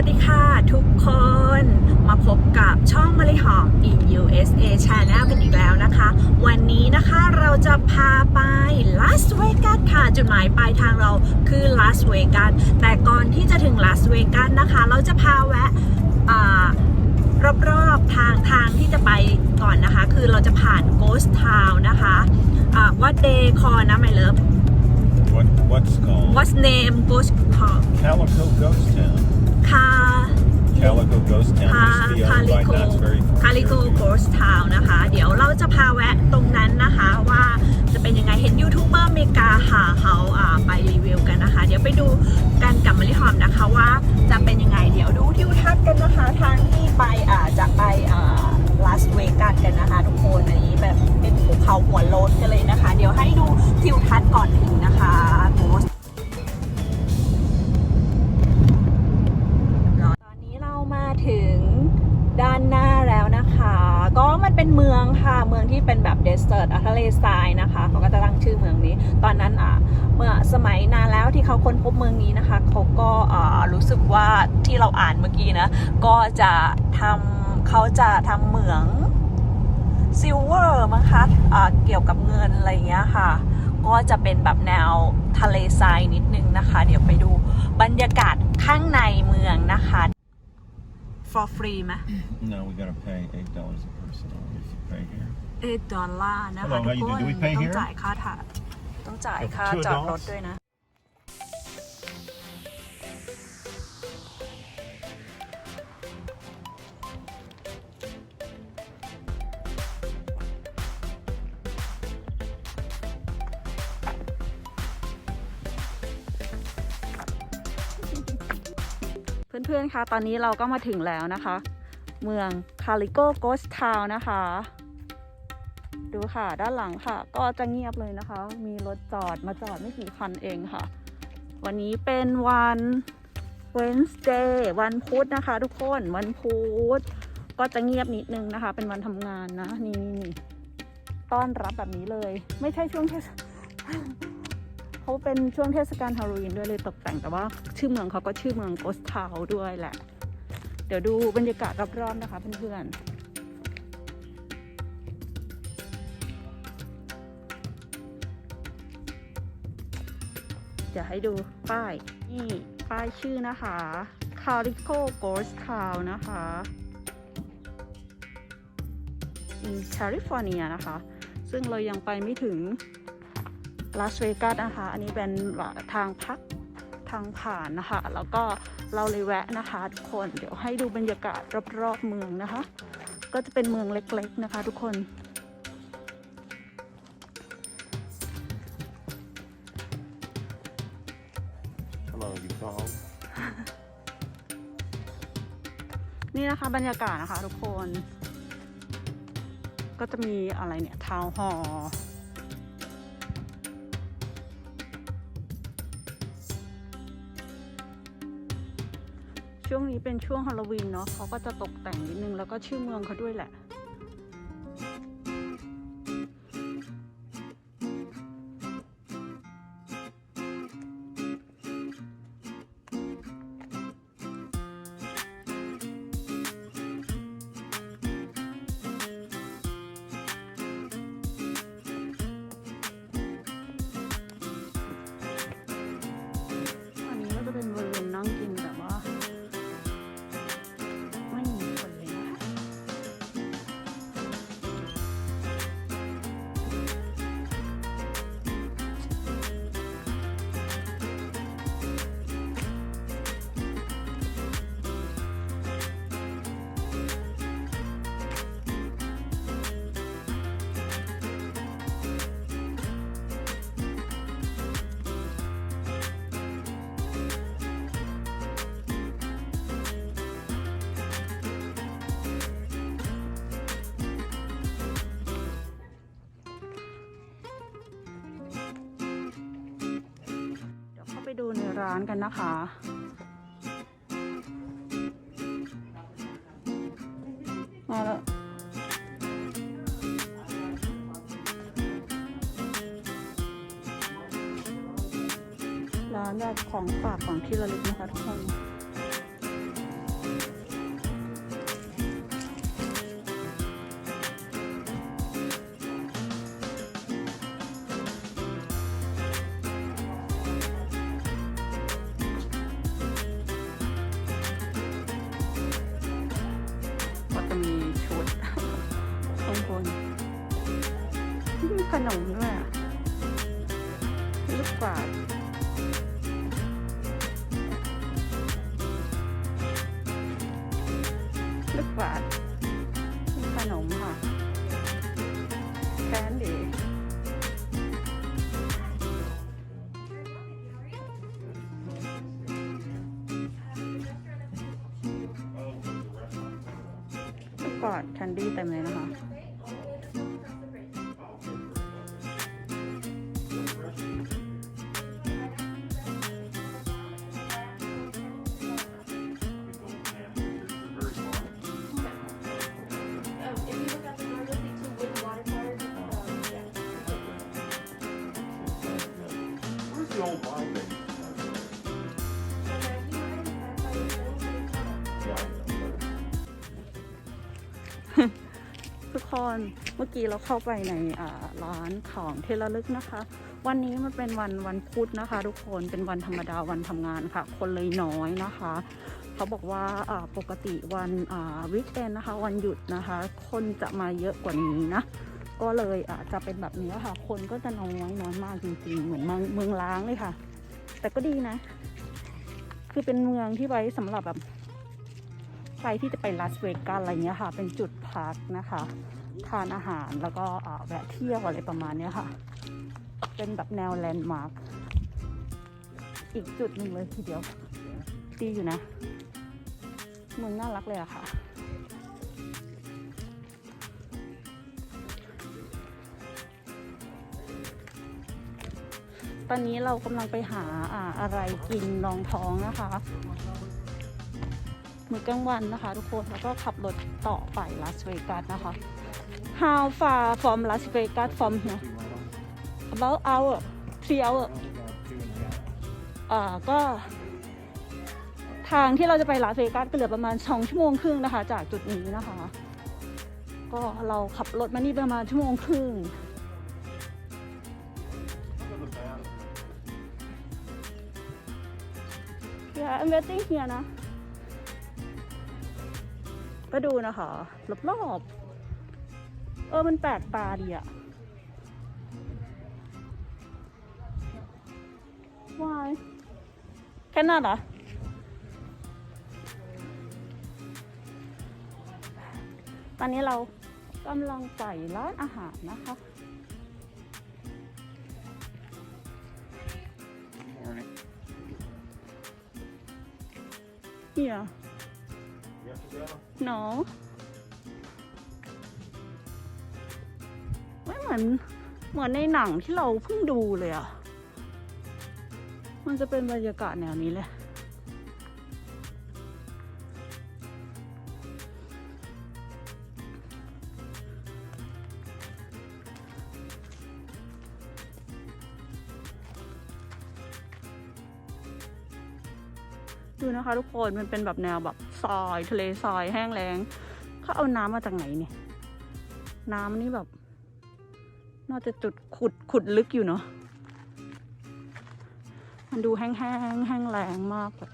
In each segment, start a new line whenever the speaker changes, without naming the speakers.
วัสดีค่ะทุกคนมาพบกับช่องมะลิหอม in USA Channel กันอีกแล้วนะคะ วันนี้นะคะเราจะพาไปลาสเวกัสค่ะ จุดหมายปลายทางเราคือลาสเวกัสแต่ก่อนที่จะถึงลาสเวกัสนะคะ เราจะพาแวะอ่ารอบๆทางทางที่จะไปก่อนนะคะ คือเราจะผ่าน Ghost Town นะคะอ่า what they call นะ my love
What what's called
what's name Ghost Town
Calico Ghost Town.
คา
Calico Ghost Town
คา
used to be
คา
owned
ลิ
by
โก
Knott's Berry
คาลิโก
Farm.
โกสทาวนะคะ เดี๋ยวเราจะพาแวะตรงนั้นนะคะว่าจะเป็นยังไง เห็นยูทูบเบอร์อเมริกาหาเขาอ่าไปรีวิวกันนะคะ เดี๋ยวไปดูกันกับมะลิหอมนะคะว่าจะเป็นยังไง เดี๋ยวดูทิวทัศน์กันนะคะ ทางที่ไปอ่าจะไปอ่าลาสเวกัสกันนะคะทุกคนอันนี้แบบเป็นภูเขาหัวโล้นกันเลยนะคะ เดี๋ยวให้ดูทิวทัศน์ก่อนถึงนะคะ ที่เราอ่านเมื่อกี้นะ ก็จะทำเขาจะทำเหมืองซิลเวอร์มั้งคะอ่าเกี่ยวกับเงินอะไรอย่างเงี้ยค่ะ ก็จะเป็นแบบแนวทะเลทรายนิดนึงนะคะ เดี๋ยวไปดูบรรยากาศข้างในเมืองนะคะ for free ไหม
No, we gotta pay eight dollars a person if you pay here.
เอ็ดดอลลาร์นะคะ
Hello,
ทุ
how
ก
you
คน
doing? Do we pay
ต้อง
here?
จ่ายค่าถ่ายต้องจ่ายค่า
Two
จอดรถ
adults?
ด้วยนะ เพื่อนๆคะตอนนี้เราก็มาถึงแล้วนะคะ เมืองคาลิโกโกสทาวนะคะ ดูค่ะด้านหลังค่ะ ก็จะเงียบเลยนะคะ มีรถจอดมาจอดไม่กี่คันเองค่ะ วันนี้เป็นวัน Wednesday วันพุธนะคะ ทุกคนวันพุธก็จะเงียบนิดนึงนะคะ เป็นวันทำงานนะนี่นี่นี่ต้อนรับแบบนี้เลย ไม่ใช่ช่วงเทศ เขาเป็นช่วงเทศกาลฮาโลวีนด้วยเลยตกแต่งแต่ว่าชื่อเมืองเขาก็ชื่อเมืองโกสทาวด้วยแหละ เดี๋ยวดูบรรยากาศรอบๆนะคะเพื่อนๆเดี๋ยวให้ดูป้ายนี่ป้ายชื่อนะคะ Calico Ghost Town นะคะ in California นะคะ ซึ่งเรายังไปไม่ถึง ลาสเวกัสนะคะ อันนี้เป็นทางพักทางผ่านนะคะ แล้วก็เราเลยแวะนะคะทุกคน เดี๋ยวให้ดูบรรยากาศรอบๆเมืองนะคะ ก็จะเป็นเมืองเล็กๆนะคะ ทุกคน
Hello, you called?
นี่นะคะบรรยากาศนะคะทุกคน ก็จะมีอะไรเนี่ยทาวน์ฮอล ช่วงนี้เป็นช่วงฮาโลวีนเนาะเขาก็จะตกแต่งนิดนึงแล้วก็ชื่อเมืองเขาด้วยแหละ ดูในร้านกันนะคะ มาแล้วร้านแบบของฝากของที่ระลึกนะคะทุกคน
กอดแคนดี้เต็มเลยนะคะ เมื่อกี้เราเข้าไปในร้านของเที่ระลึกนะคะ วันนี้มันเป็นวันวันพุธนะคะ ทุกคนเป็นวันธรรมดาวันทำงานค่ะ คนเลยน้อยนะคะ เขาบอกว่าปกติวันวิกเอนนะคะ วันหยุดนะคะ คนจะมาเยอะกว่านี้นะก็เลยอาจะเป็นแบบนี้ค่ะ คนก็จะน้อยน้อยมากจริงๆ เหมือนเมืองเมืองล้างเลยค่ะ แต่ก็ดีนะ คือเป็นเมืองที่ไว้สำหรับแบบ ใครที่จะไปลาสเวกัสอะไรเงี้ยค่ะ เป็นจุดพักนะคะ ทานอาหารแล้วก็แวะเที่ยวอะไรประมาณเนี้ยค่ะ เป็นแบบแนวแลนด์มาร์คอีกจุดหนึ่งเลยทีเดียว ดีอยู่นะเมืองน่ารักเลยอะค่ะตอนนี้เรากำลังไปหาอ่าอะไรกินรองท้องนะคะ มื้อกลางวันนะคะทุกคนแล้วก็ขับรถต่อไปลาสเวกัสนะคะ How far from Las Vegas from here about hour three hour อ่าก็ ทางที่เราจะไปลาสเวกัสก็เหลือประมาณสองชั่วโมงครึ่งนะคะ จากจุดนี้นะคะ ก็เราขับรถมานี่ประมาณชั่วโมงครึ่ง Yeah I'm waiting here นะ ก็ดูนะคะรอบๆเออมันแปลกตาดีอะ Why แค่นั้นเหรอตอนนี้เรากำลังไปร้านอาหารนะคะ
Morning.
Here
You have to go?
no ไม่เหมือนเหมือนในหนังที่เราเพิ่งดูเลยอะมันจะเป็นบรรยากาศแนวนี้เลยดูนะคะทุกคนมันเป็นแบบแนวแบบ ทราย ทะเลทรายแห้งแล้งเขาเอาน้ำมาจากไหนเนี่ย น้ำนี่แบบ น่าจะจุดขุดขุดลึกอยู่เนาะมันดูแห้งแห้งแห้งแรงมากเลย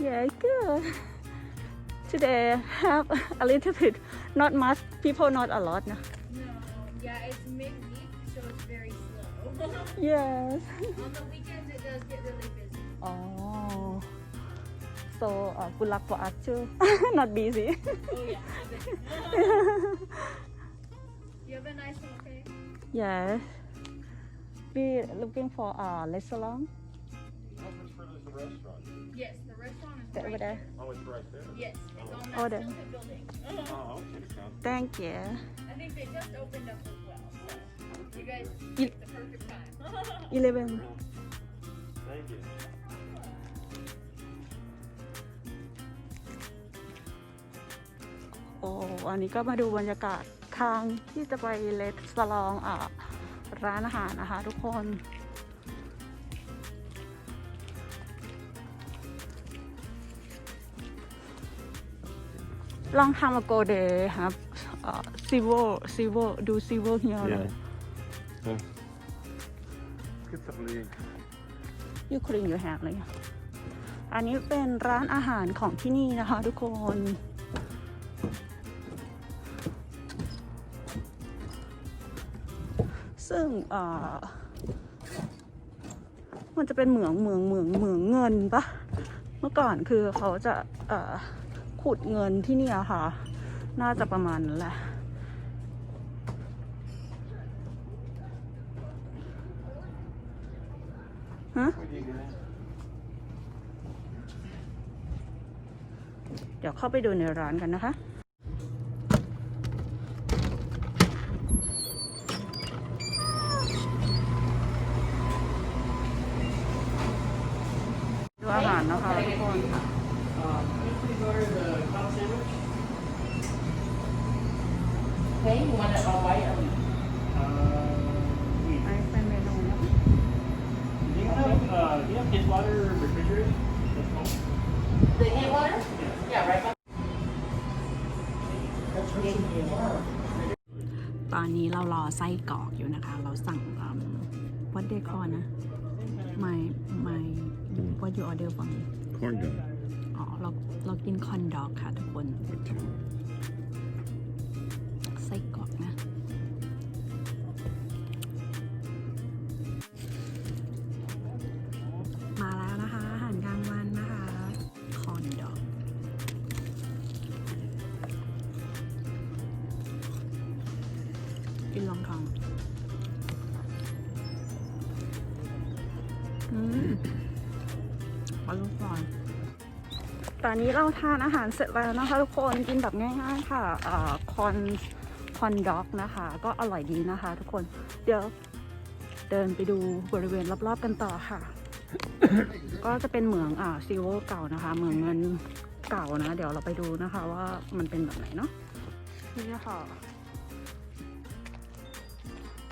yeah good today have a little bit not much people not a lot นะ
No, yeah, it's midweek, so it's very slow.
yes
On the weekends, it does get really busy.
oh so uh, good luck for us too not busy
Oh yeah. you have a nice little cake.
yes we looking for a restaurant
How much the restaurant?
Yes, the restaurant is
over
right
there
Oh, it's right there.
Yes, it's on that
Oh, there.
tilted building.
Oh, okay. Sounds
thank you
I think they just opened up as well, so you guys
You-
picked the perfect time.
11
Thank you.
อันนี้ก็มาดูบรรยากาศทางที่จะไปเลสสลองอ่าร้านอาหารนะคะทุกคน long time ago they have uh, civil civil do civil here
Yeah.
like
Yeah. Get some lean.
ยูครีนอยู่แฮกเลยอันนี้เป็นร้านอาหารของที่นี่นะคะทุกคนซึ่งเอ่อมันจะเป็นเหมืองเหมืองเหมืองเหมืองเงินปะเมื่อก่อนคือเขาจะเอ่อ ขุดเงินที่นี่ยค่ะ น่าจะประมาณนั้นแหละฮะเดี๋ยวเข้าไปดูในร้านกันนะคะ
uh, do you have dishwater refrigerated? That's all.
the hay water? Yeah, right.
ตอนนี้เรารอไส้กรอกอยู่นะคะ เราสั่งวัดเดคอนะ ไม่ไม่ว่าอยู่ออเดอร์ฟัง
Corn dog.
อ๋อเราเรากินคอนดอกค่ะทุกคน
Or two.
กินลองทองอืมอร่อยตอนนี้เราทานอาหารเสร็จแล้วนะคะทุกคนกินแบบง่ายๆค่ะอ่าคอนคอนด็อกนะคะ ก็อร่อยดีนะคะ ทุกคนเดี๋ยวเดินไปดูบริเวณรอบๆกันต่อค่ะ ก็จะเป็นเหมืองอ่าซิลเวอร์เก่านะคะเหมืองเงินเก่านะ เดี๋ยวเราไปดูนะคะว่ามันเป็นแบบไหนเนาะนี่ค่ะ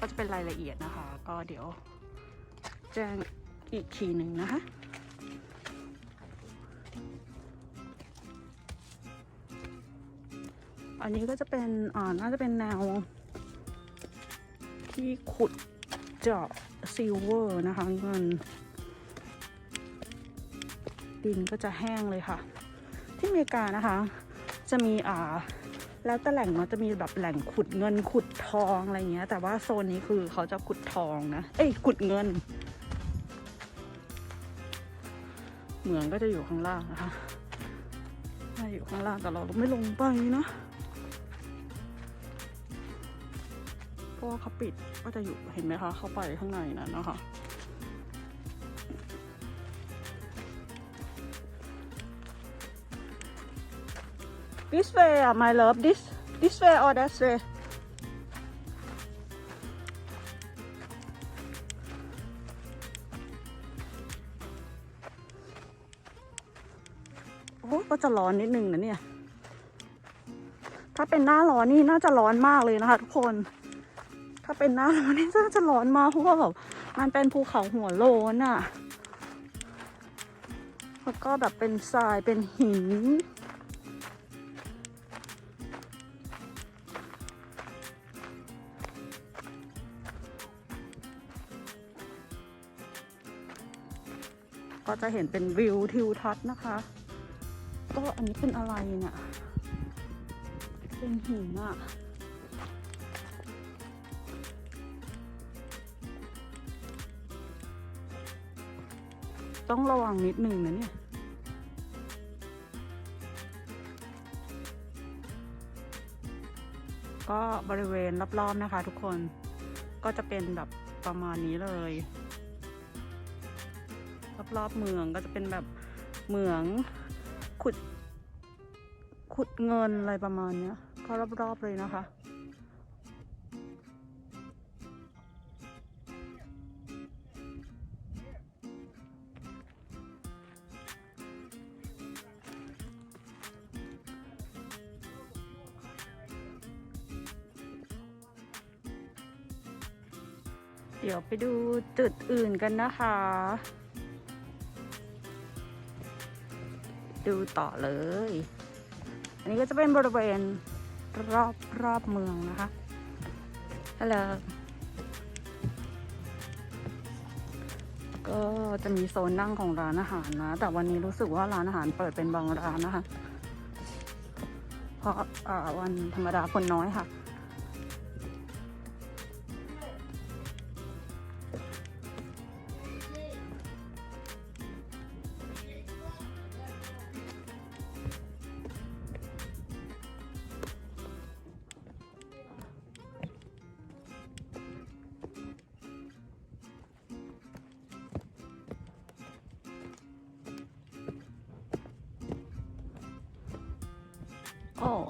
ก็จะเป็นรายละเอียดนะคะ ก็เดี๋ยวแจ้งอีกทีหนึ่งนะคะอันนี้ก็จะเป็นอ่าน่าจะเป็นแนว ที่ขุดเจาะซิลเวอร์นะคะเงินดินก็จะแห้งเลยค่ะ ที่อเมริกานะคะ จะมีอ่า แล้วแต่แหล่งเนาะจะมีแบบแหล่งขุดเงินขุดทองอะไรเงี้ย แต่ว่าโซนนี้คือเขาจะขุดทองนะ เอ้ยขุดเงิน เหมืองก็จะอยู่ข้างล่างนะคะอยู่ข้างล่างแต่เราไม่ลงไปนะเพราะว่าเขาปิดก็จะอยู่เห็นไหมคะ เข้าไปข้างในนั่นนะคะ this way ah my love this this way or that way โอ้ก็จะร้อนนิดนึงนะเนี่ย ถ้าเป็นหน้าร้อนนี่น่าจะร้อนมากเลยนะคะทุกคน ถ้าเป็นหน้าร้อนนี่น่าจะร้อนมากเพราะว่าแบบมันเป็นภูเขาหัวโลนอะ่ะแล้วก็แบบเป็นทรายเป็นหิน ก็จะเห็นเป็นวิวทิวทัศน์นะคะ ก็อันนี้เป็นอะไรเนี่ย เป็นหินอะต้องระวังนิดหนึ่งนะเนี่ยก็บริเวณรอบๆนะคะทุกคนก็จะเป็นแบบประมาณนี้เลย รอบเมืองก็จะเป็นแบบเหมืองขุด ขุดเงินอะไรประมาณเนี้ย ก็รอบๆเลยนะคะเดี๋ยวไปดูจุดอื่นกันนะคะ ดูต่อเลย อันนี้ก็จะเป็นบริเวณรอบรอบเมืองนะคะฮัลโหลก็จะมีโซนนั่งของร้านอาหารนะ แต่วันนี้รู้สึกว่าร้านอาหารเปิดเป็นบางร้านนะคะ เพราะวันธรรมดาคนน้อยค่ะ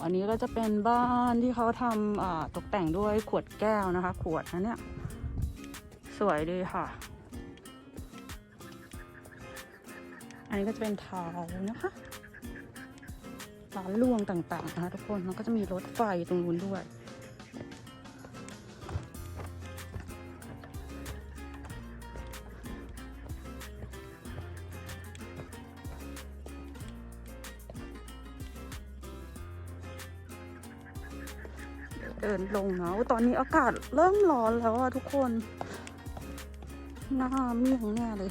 อันนี้ก็จะเป็นบ้านที่เขาทำตกแต่งด้วยขวดแก้วนะคะ ขวดนะเนี่ย สวยดีค่ะ อันนี้ก็จะเป็นเทานะคะร้านลวงต่างๆนะคะทุกคนแล้วก็จะมีรถไฟตรงนู้นด้วย เดินลงนะตอนนี้อากาศเริ่มร้อนแล้วอะทุกคน หน้าเมี่ยงแน่เลย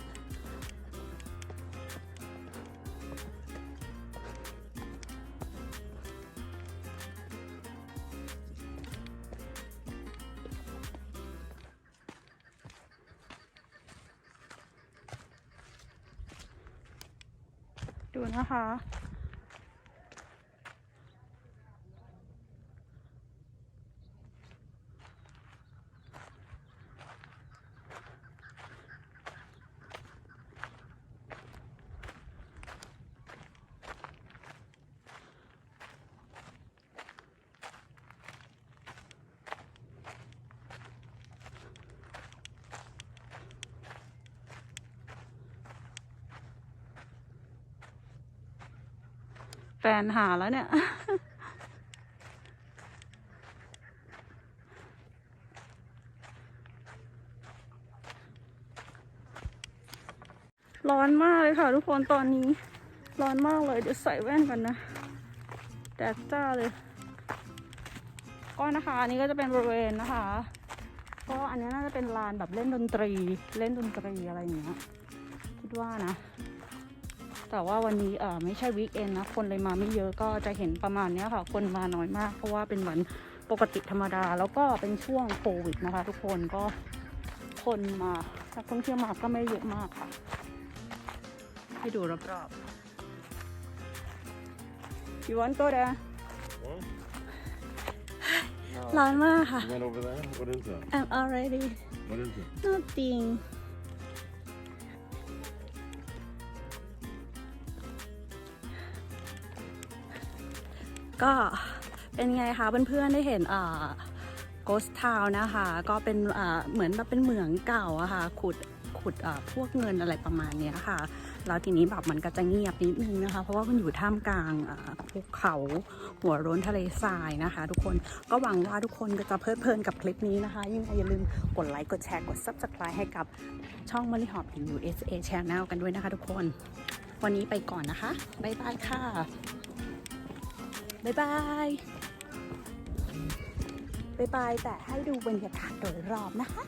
แฟนหาแล้วเนี่ย ร้อนมากเลยค่ะทุกคนตอนนี้ ร้อนมากเลย เดี๋ยวใส่แว่นกันนะ แดดจ้าเลยก็นะคะอันนี้ก็จะเป็นบริเวณนะคะ ก็อันนี้น่าจะเป็นลานแบบเล่นดนตรี เล่นดนตรีอะไรอย่างเงี้ยคิดว่านะ แต่ว่าวันนี้เออไม่ใช่วีคเอนนะ คนเลยมาไม่เยอะก็จะเห็นประมาณเนี้ยค่ะ คนมาน้อยมาก เพราะว่าเป็นวันปกติธรรมดา แล้วก็เป็นช่วงโควิดนะคะ ทุกคนก็คนมานักท่องเที่ยวมาก็ไม่เยอะมากค่ะ ให้ดูรอบๆพี่วันตัวเด
What?
ร้อนมากค่ะ
You went over there? What is that?
I'm already
What is it?
nothing ก็เป็นไงคะเพื่อนๆได้เห็นอ่า Ghost Town นะคะ ก็เป็นอ่าเหมือนแบบเป็นเหมืองเก่าอะค่ะขุดขุดอ่าพวกเงินอะไรประมาณเนี้ยค่ะ แล้วทีนี้แบบมันก็จะเงียบนิดนึงนะคะ เพราะว่ามันอยู่ท่ามกลางภูเขาหัวร้นทะเลทรายนะคะ ทุกคน ก็หวังว่าทุกคนก็จะเพลิดเพลินกับคลิปนี้นะคะ ยังไงอย่าลืมกดไลค์ กดแชร์ กด Subscribe ให้กับช่องม l ลิหอบอิน USA Channel กันด้วยนะคะทุกคน วันนี้ไปก่อนนะคะ บ๊ายบายค่ะ บ๊ายบาย บ๊ายบาย แต่ให้ดูบรรยากาศโดยรอบนะคะ